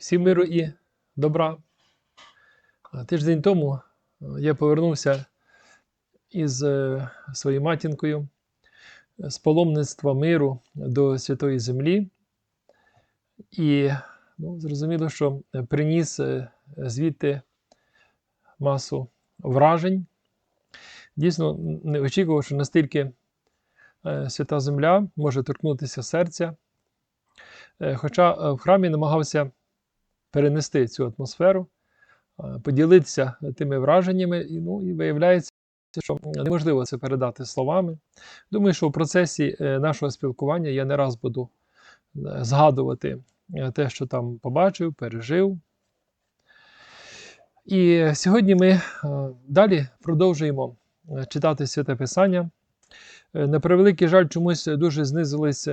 Всім миру і добра. Тиждень тому е, я повернувся із е, своєю матінкою з паломництва миру до Святої Землі. І ну, зрозуміло, що приніс е, звідти масу вражень. Дійсно, не очікував, що настільки е, свята земля може торкнутися серця. Е, Хоча е, в храмі намагався перенести цю атмосферу, поділитися тими враженнями, і, ну, і виявляється, що неможливо це передати словами. Думаю, що в процесі е, нашого спілкування я не раз буду е, згадувати е, те, що там побачив, пережив. І сьогодні ми далі продовжуємо читати Святе Писання. На превеликий жаль, чомусь дуже знизилась,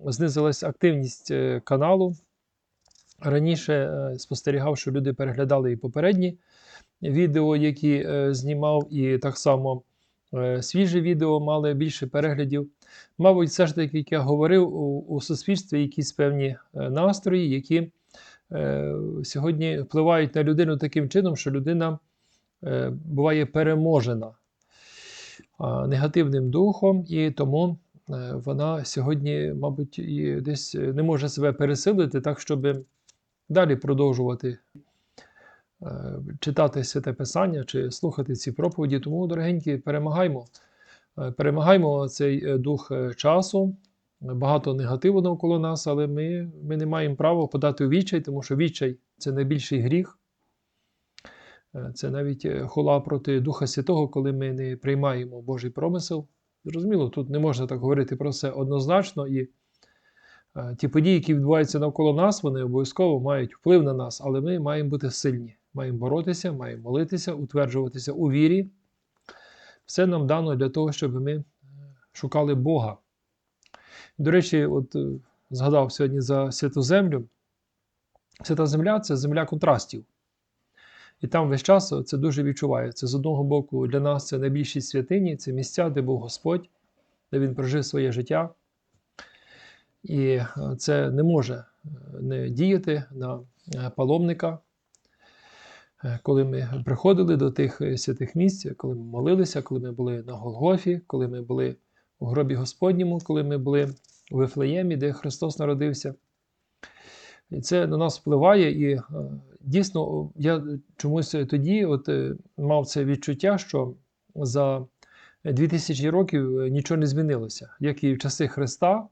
знизилась активність каналу. Раніше е, спостерігав, що люди переглядали і попередні відео, які е, знімав, і так само е, свіже відео мали більше переглядів. Мабуть, все ж таки, як я говорив, у, суспільстві якісь певні настрої, які сьогодні впливають на людину таким чином, що людина буває переможена негативним духом, і тому вона сьогодні, мабуть, десь не може себе пересилити так, щоб далі продовжувати е, читати святе Писання чи слухати ці проповіді. Тому, дорогенькі, перемагаймо. Е, Перемагаймо цей е, дух часу. Багато негативу навколо нас, але ми, ми не маємо права подати у відчай, тому що відчай це найбільший гріх. Це навіть хула проти Духа Святого, коли ми не приймаємо Божий промисел. Зрозуміло, тут не можна так говорити про все однозначно, і ті події, які відбуваються навколо нас, вони обов'язково мають вплив на нас, але ми маємо бути сильні, маємо боротися, маємо молитися, утверджуватися у вірі. Все нам дано для того, щоб ми е, шукали Бога. До речі, от е, згадав сьогодні за святу землю. Свята земля це земля контрастів. І там весь час це дуже відчувається. З одного боку, для нас це найбільші святині, це місця, де був Господь, де Він прожив своє життя. І е, це не може е, не діяти на е, паломника. Коли ми приходили до тих святих місць, коли ми молилися, коли ми були на Голгофі, коли ми були у гробі Господньому, коли ми були у Вифлеємі, де Христос народився. І це на нас впливає. І дійсно, я чомусь тоді от, мав це відчуття, що за 2000 років нічого не змінилося. Як і в часи Христа,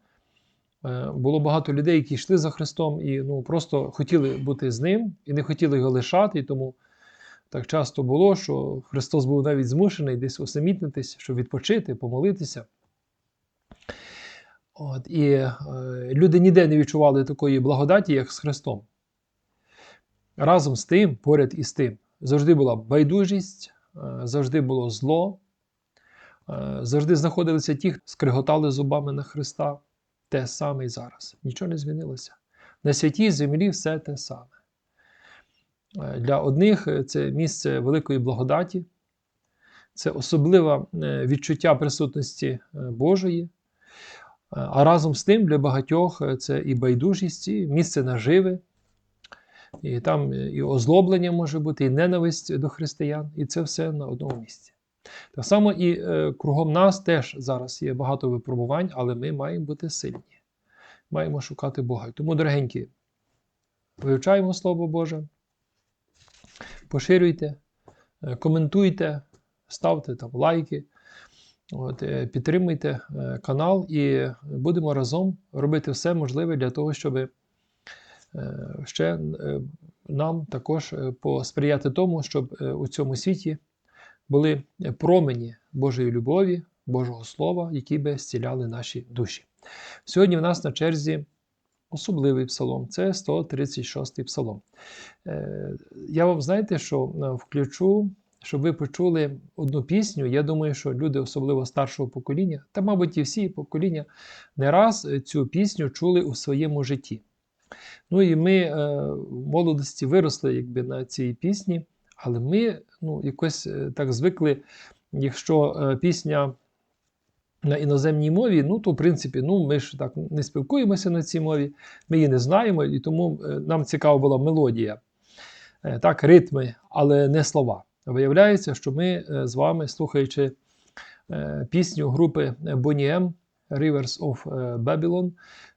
було багато людей, які йшли за Христом і ну, просто хотіли бути з ним і не хотіли його лишати. І тому так часто було, що Христос був навіть змушений десь усамітнитись, щоб відпочити, помолитися. От, і е, люди ніде не відчували такої благодаті, як з Христом. Разом з тим, поряд із тим, завжди була байдужість, е, завжди було зло, е, завжди знаходилися ті, хто скриготали зубами на Христа. Те саме і зараз. Нічого не змінилося. На святій землі все те саме. Е, Для одних е, це місце великої благодаті, це особливе е, відчуття присутності Божої. А разом з тим для багатьох це і байдужість, і місце наживи, і там і озлоблення може бути, і ненависть до християн, і це все на одному місці. Так само і е, кругом нас теж зараз є багато випробувань, але ми маємо бути сильні, маємо шукати Бога. Тому, дорогенькі, вивчаємо Слово Боже, поширюйте, е, коментуйте, ставте там лайки. От, е, підтримуйте е, канал і будемо разом робити все можливе для того, щоб ще нам також посприяти тому, щоб у цьому світі були промені Божої любові, Божого Слова, які би зціляли наші душі. Сьогодні в нас на черзі особливий псалом, це 136-й псалом. Е, Я вам знаєте, що е, включу щоб ви почули одну пісню. Я думаю, що люди, особливо старшого покоління, та, мабуть, і всі покоління, не раз цю пісню чули у своєму житті. Ну і ми е, в молодості виросли якби, на цій пісні, але ми ну, якось е, так звикли, якщо е, пісня на іноземній мові, ну то в принципі, ну ми ж так не спілкуємося на цій мові, ми її не знаємо, і тому е, нам цікава була мелодія, так, ритми, але не слова. Виявляється, що ми з вами, слухаючи пісню групи Bonnie Rivers of Babylon,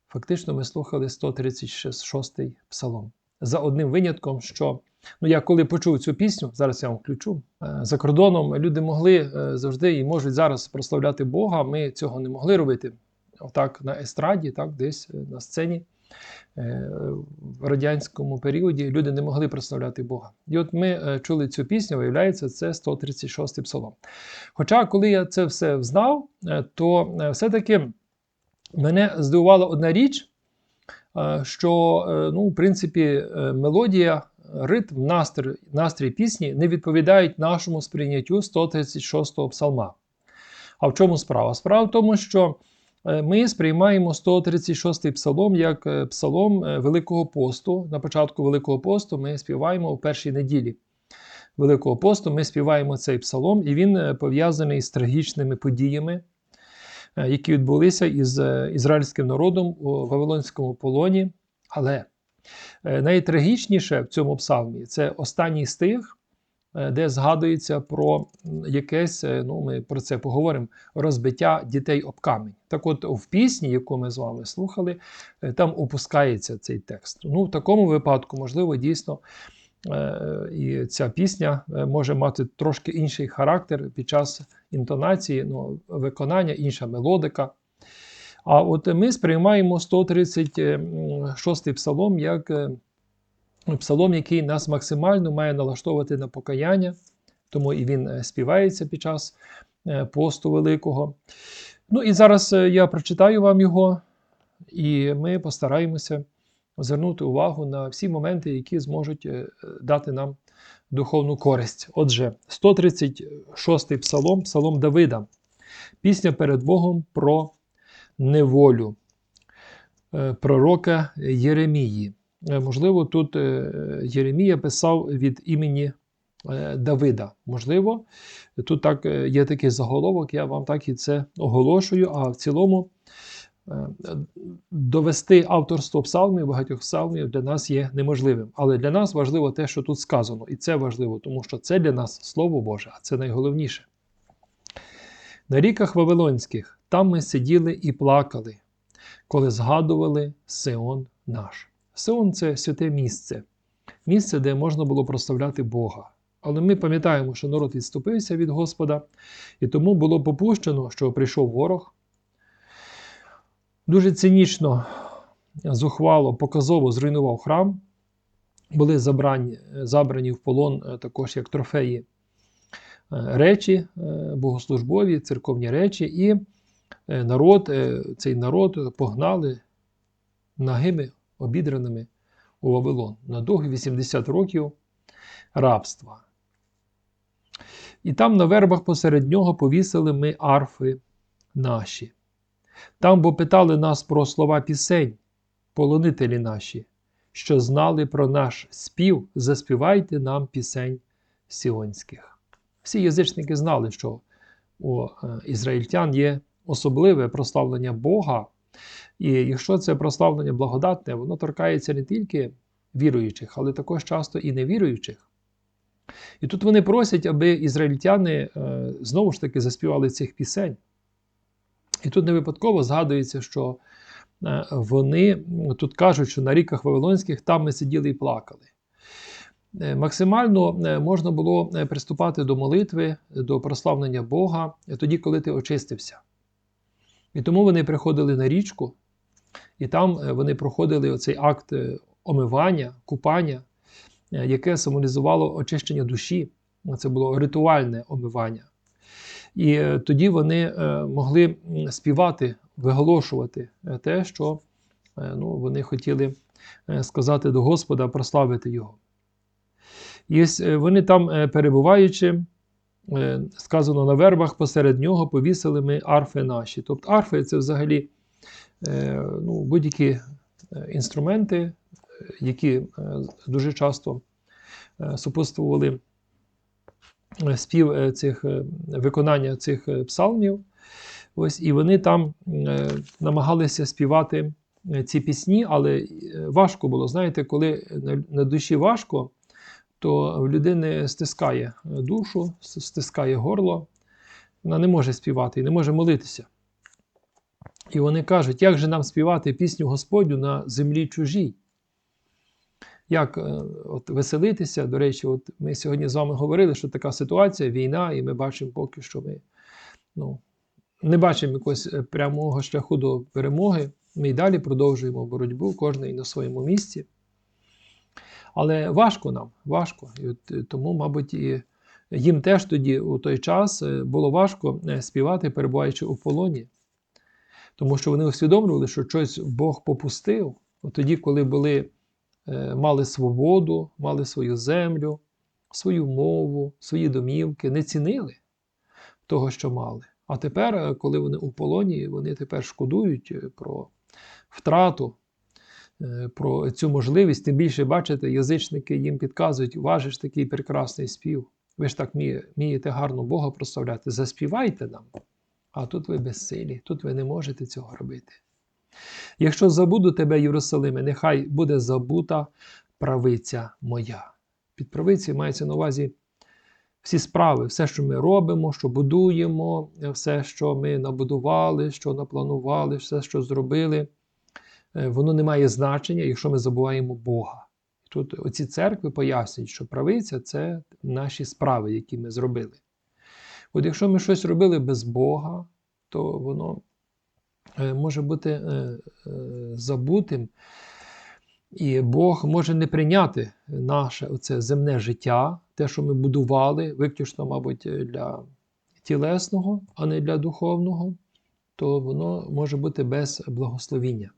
фактично ми слухали 136-й псалом. За одним винятком, що ну я коли почув цю пісню, зараз я вам включу. е, За кордоном люди могли е, завжди і можуть зараз прославляти Бога. Ми цього не могли робити. Отак на естраді, так, десь е, на сцені. В радянському періоді люди не могли прославляти Бога. І от ми чули цю пісню, виявляється, це 136-й псалом. Хоча, коли я це все знав, е, то все-таки мене здивувала одна річ, що, ну, в принципі, мелодія, ритм, настрій, настрій пісні не відповідають нашому сприйняттю 136-го псалма. А в чому справа? Справа в тому, що е, ми сприймаємо 136-й псалом як е, псалом е, Великого посту. На початку Великого посту ми співаємо у першій неділі Великого посту. Ми співаємо цей псалом, і він пов'язаний з трагічними подіями, які відбулися із ізраїльським народом у Вавилонському полоні. Але найтрагічніше в цьому псалмі це останній стих, е, де згадується про якесь, е, ну ми про це поговоримо, розбиття дітей об камінь. Так от в пісні, яку ми з вами слухали, е, там опускається цей текст. Ну, в такому випадку, можливо, дійсно. е, І ця пісня е, може мати трошки інший характер під час інтонації, ну, виконання, інша мелодика. А от ми сприймаємо 136 псалом як е, псалом, який нас максимально має налаштовувати на покаяння, тому і він е, співається під час е, посту Великого. Ну і зараз я прочитаю вам його, і ми постараємося звернути увагу на всі моменти, які зможуть дати нам духовну користь. Отже, 136 псалом, псалом Давида, пісня перед Богом про неволю е, пророка Єремії. Е, Можливо, тут е, Єремія писав від імені Давида. Можливо, тут так є такий заголовок, я вам так і це оголошую, а в цілому довести авторство псалмів, багатьох псалмів для нас є неможливим. Але для нас важливо те, що тут сказано. І це важливо, тому що це для нас Слово Боже, а це найголовніше. На ріках Вавилонських там ми сиділи і плакали, коли згадували Сеон наш. Сеон це святе місце, місце, де можна було прославляти Бога. Але ми пам'ятаємо, що народ відступився від Господа, і тому було попущено, що прийшов ворог. Дуже цинічно, зухвало, показово зруйнував храм. Були забрані, забрані в полон е, також як трофеї е, речі, е, богослужбові, церковні речі, і народ, е, цей народ погнали нагими, обідраними у Вавилон на довгі 80 років рабства. І там на вербах посеред нього повісили ми арфи наші. Там бо питали нас про слова пісень, полонителі наші, що знали про наш спів, заспівайте нам пісень сіонських. Всі язичники знали, що у е, ізраїльтян є особливе прославлення Бога, і якщо це прославлення благодатне, воно торкається не тільки віруючих, але також часто і невіруючих. І тут вони просять, аби ізраїльтяни е, знову ж таки заспівали цих пісень. І тут не випадково згадується, що е, вони тут кажуть, що на ріках Вавилонських там ми сиділи і плакали. Е, Максимально можна було приступати до молитви, до прославлення Бога тоді, коли ти очистився. І тому вони приходили на річку, і там е, вони проходили оцей акт е, омивання, купання, е, яке символізувало очищення душі. Це було ритуальне омивання. І тоді вони могли співати, виголошувати те, що ну, вони хотіли сказати до Господа, прославити Його. І вони там, перебуваючи, сказано на вербах, посеред нього повісили ми арфи наші. Тобто арфи це взагалі е, ну, будь-які е, інструменти, е, які е, дуже часто е, супутствували е, спів е, цих, е, виконання цих е, псалмів. Ось, і вони там е, намагалися співати е, ці пісні, але е, важко було. Знаєте, коли на душі важко, то в людини стискає душу, стискає горло, вона не може співати і не може молитися. І вони кажуть, як же нам співати пісню Господню на землі чужій? Як е, от, веселитися? До речі, от ми сьогодні з вами говорили, що така ситуація, війна, і ми бачимо поки що ми ну, не бачимо якогось е, прямого шляху до перемоги. Ми й далі продовжуємо боротьбу, кожен на своєму місці. Але важко нам, важко. І от, е, тому, мабуть, і їм теж тоді у той час е, було важко е, співати, перебуваючи у полоні. Тому що вони усвідомлювали, що щось Бог попустив. От тоді, коли були, мали свободу, мали свою землю, свою мову, свої домівки, не цінили того, що мали. А тепер, коли вони у полоні, вони тепер шкодують про втрату, про цю можливість. Тим більше, бачите, язичники їм підказують, важиш такий прекрасний спів. Ви ж так вмієте гарно Бога прославляти, заспівайте нам. А тут ви безсилі, тут ви не можете цього робити. Якщо забуду тебе, Єрусалиме, нехай буде забута правиця моя. Під правицею мається на увазі всі справи, все, що ми робимо, що будуємо, все, що ми набудували, що напланували, все, що зробили, е, воно не має значення, якщо ми забуваємо Бога. Тут оці церкви пояснюють, що правиця це наші справи, які ми зробили. От якщо ми щось робили без Бога, то воно е, може бути е, е, забутим, і Бог може не прийняти наше оце земне життя, те, що ми будували, виключно, мабуть, для тілесного, а не для духовного, то воно може бути без благословіння.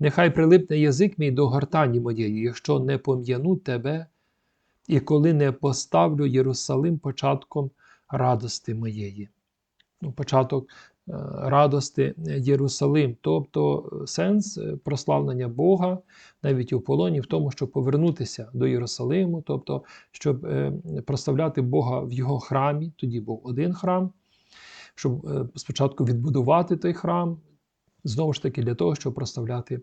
Нехай прилипне язик мій до гортані моєї, якщо не пом'яну тебе, і коли не поставлю Єрусалим початком радости моєї. Ну, початок е, радости Єрусалим, тобто е, сенс е, прославлення Бога навіть у полоні в тому, щоб повернутися до Єрусалиму, тобто, щоб прославляти Бога в його храмі, тоді був один храм, щоб спочатку відбудувати той храм, знову ж таки, для того, щоб прославляти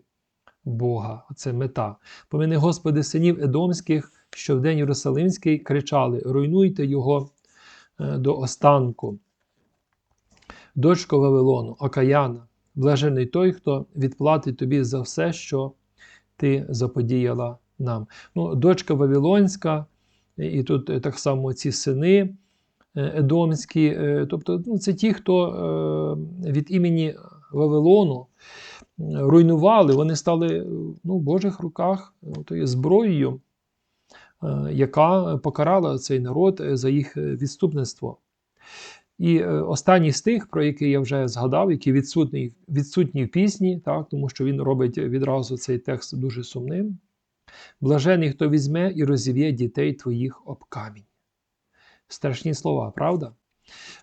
Бога. Це мета. Помини, Господи, синів Едомських, що в день Єрусалимський кричали: руйнуйте його е, до останку. Дочко Вавилону, Окаяна, блажений той, хто відплатить тобі за все, що ти заподіяла нам. Ну, Дочка Вавилонська, і тут е, так само ці сини е, Едомські, тобто ну, це ті, хто від імені Вавилону руйнували, вони стали ну, в Божих руках тою зброєю, е, яка покарала цей народ е, за їх відступництво. І е, останній з тих, про який я вже згадав, який відсутній, відсутній в пісні, так, тому що він робить відразу цей текст дуже сумним. Блажений, хто візьме і розів'є дітей твоїх об камінь. Страшні слова, правда?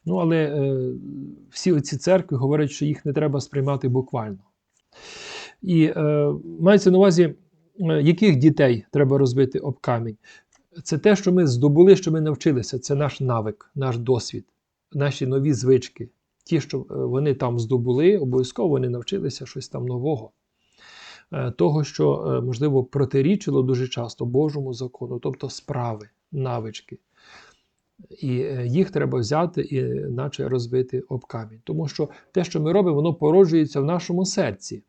Ну, але е, всі оці церкви говорять, що їх не треба сприймати буквально. І е, мається на увазі, е, яких дітей треба розбити об камінь. Це те, що ми здобули, що ми навчилися. Це наш навик, наш досвід, наші нові звички. Ті, що е, вони там здобули, обов'язково вони навчилися щось там нового. Е, Того, що, е, можливо, протирічило дуже часто Божому закону, тобто справи, навички. І е, їх треба взяти і наче розбити об камінь. Тому що те, що ми робимо, воно породжується в нашому серці.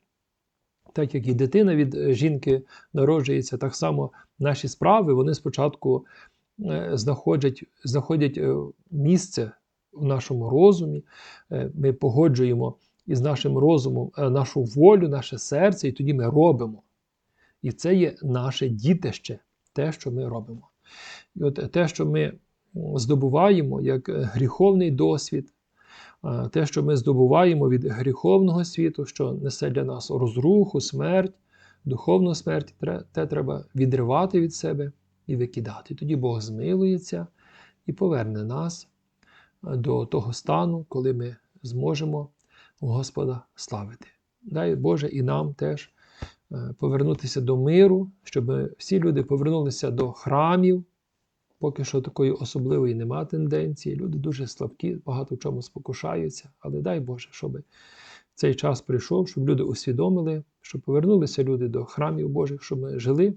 Так як і дитина від е, жінки народжується, так само наші справи вони спочатку е, знаходять, знаходять місце в нашому розумі. Ми погоджуємо із нашим розумом нашу волю, наше серце, і тоді ми робимо. І це є наше дітище, те, що ми робимо. І от те, що ми здобуваємо як е, гріховний досвід, е, те, що ми здобуваємо від гріховного світу, що несе для нас розруху, смерть, духовну смерть, те треба відривати від себе і викидати. Тоді Бог змилується і поверне нас е, до того стану, коли ми зможемо Господа славити. Дай Боже і нам теж повернутися до миру, щоб всі люди повернулися до храмів, Поки що такої особливої нема тенденції. Люди дуже слабкі, багато в чому спокушаються. Але дай Боже, щоб цей час прийшов, щоб люди усвідомили, щоб повернулися люди до храмів Божих, щоб ми жили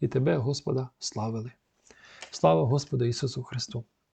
і Тебе, Господа, славили. Слава Господу Ісусу Христу!